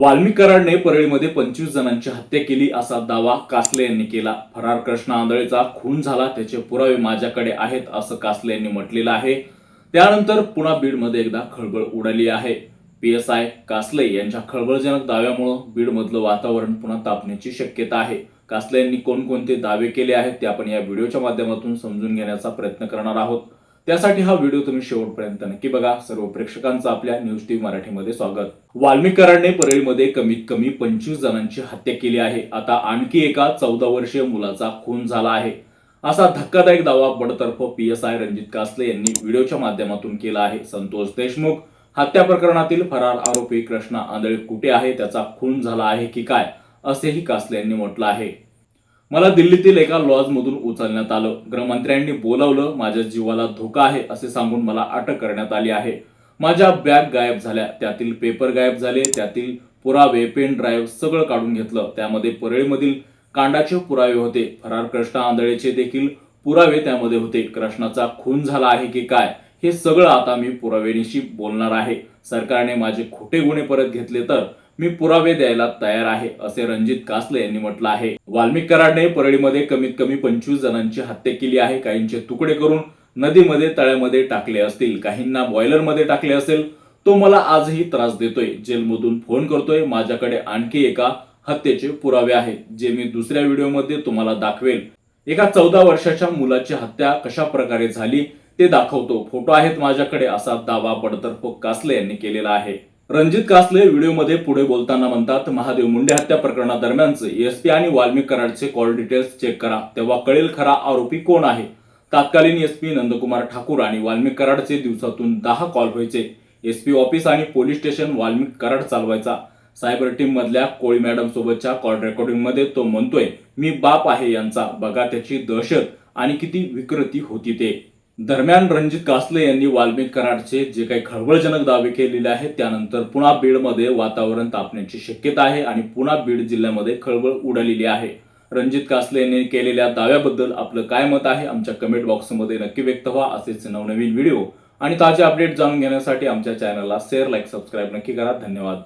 वाल्मी कराडने परळीमध्ये पंचवीस जणांची हत्या केली असा दावा कासले यांनी केला. फरार कृष्णा आंधळेचा खून झाला त्याचे पुरावे माझ्याकडे आहेत असं कासले यांनी म्हटलेलं आहे. त्यानंतर पुन्हा बीडमध्ये एकदा खळबळ उडाली आहे. पी एस आय कासले यांच्या खळबळजनक दाव्यामुळं बीडमधलं वातावरण पुन्हा तापण्याची शक्यता आहे. कासले यांनी कोणकोणते दावे केले आहेत ते आपण या व्हिडिओच्या माध्यमातून समजून घेण्याचा प्रयत्न करणार आहोत. त्यासाठी हा व्हिडिओ तुम्ही शेवटपर्यंत नक्की बघा. सर्व प्रेक्षकांचं आपल्या न्यूज टीव्ही मराठीमध्ये स्वागत. वाल्मिकरांनी परळीमध्ये कमीत कमी पंचवीस जणांची हत्या केली आहे. आता आणखी एका चौदा वर्षीय मुलाचा खून झाला आहे. असा धक्कादायक दावा बडतर्फ P S I Ranjit Kasle यांनी व्हिडिओच्या माध्यमातून केला आहे. संतोष देशमुख हत्या प्रकरणातील फरार आरोपी कृष्णा आंधळे कुठे आहे? त्याचा खून झाला आहे की काय? असेही कासले यांनी म्हटलं आहे. मला दिल्लीतील एका लॉजमधून उचलण्यात आलं. गृहमंत्र्यांनी बोलावलं माझ्या जीवाला धोका आहे असे सांगून मला अटक करण्यात आली आहे. माझ्या बॅग गायब झाल्या. त्यातील पेपर गायब झाले. त्यातील पुरावे पेन ड्राईव्ह सगळं काढून घेतलं. त्यामध्ये परळीमधील कांडाचे पुरावे होते. फरार कृष्णा आंधळेचे देखील पुरावे त्यामध्ये होते. कृष्णाचा खून झाला आहे की काय हे सगळं आता मी पुरावेनिशी बोलणार आहे. सरकारने माझे खोटे गुन्हे परत घेतले तर मी पुरावे द्यायला तयार आहे असे रणजित कासले यांनी म्हटलं आहे. वाल्मिक कराडने परळीमध्ये कमीत कमी पंचवीस जणांची हत्या केली आहे. काहींचे तुकडे करून नदीमध्ये तळ्यामध्ये टाकले असतील. काहींना बॉयलरमध्ये टाकले असेल. तो मला आजही त्रास देतोय. जेलमधून फोन करतोय. माझ्याकडे आणखी एका हत्येचे पुरावे आहेत जे मी दुसऱ्या व्हिडिओमध्ये तुम्हाला दाखवेल. एका चौदा वर्षाच्या मुलाची हत्या कशा प्रकारे झाली ते दाखवतो. फोटो आहेत माझ्याकडे असा दावा बडतर्फ कासले यांनी केलेला आहे. रणजित कासले व्हिडिओमध्ये पुढे बोलताना म्हणतात महादेव मुंडे हत्या प्रकरणादरम्यानचे एसपी आणि वाल्मिक कराडचे कॉल डिटेल्स चेक करा तेव्हा कळेल खरा आरोपी कोण आहे. तत्कालीन एसपी नंदकुमार ठाकूर आणि वाल्मिक कराडचे दिवसातून दहा कॉल व्हायचे. एसपी ऑफिस आणि पोलीस स्टेशन वाल्मिक कराड चालवायचा. सायबर टीम मधल्या कोळी मॅडम सोबतच्या कॉल रेकॉर्डिंगमध्ये तो म्हणतोय मी बाप आहे यांचा बघा त्याची दहशत आणि किती विकृती होती ते. दरम्यान रणजित कासले यांनी वाल्मिक कराडचे जे काही खळबळजनक दावे केलेले आहेत त्यानंतर पुन्हा बीडमध्ये वातावरण तापण्याची शक्यता आहे आणि पुन्हा बीड जिल्ह्यामध्ये खळबळ उडालेली आहे. रणजित कासले यांनी केलेल्या दाव्याबद्दल आपलं काय मत आहे? आमच्या कमेंट बॉक्समध्ये नक्की व्यक्त व्हा. असेच नवनवीन व्हिडिओ आणि ताजे अपडेट जाणून घेण्यासाठी आमच्या चॅनलला शेअर लाईक सबस्क्राईब नक्की करा. धन्यवाद.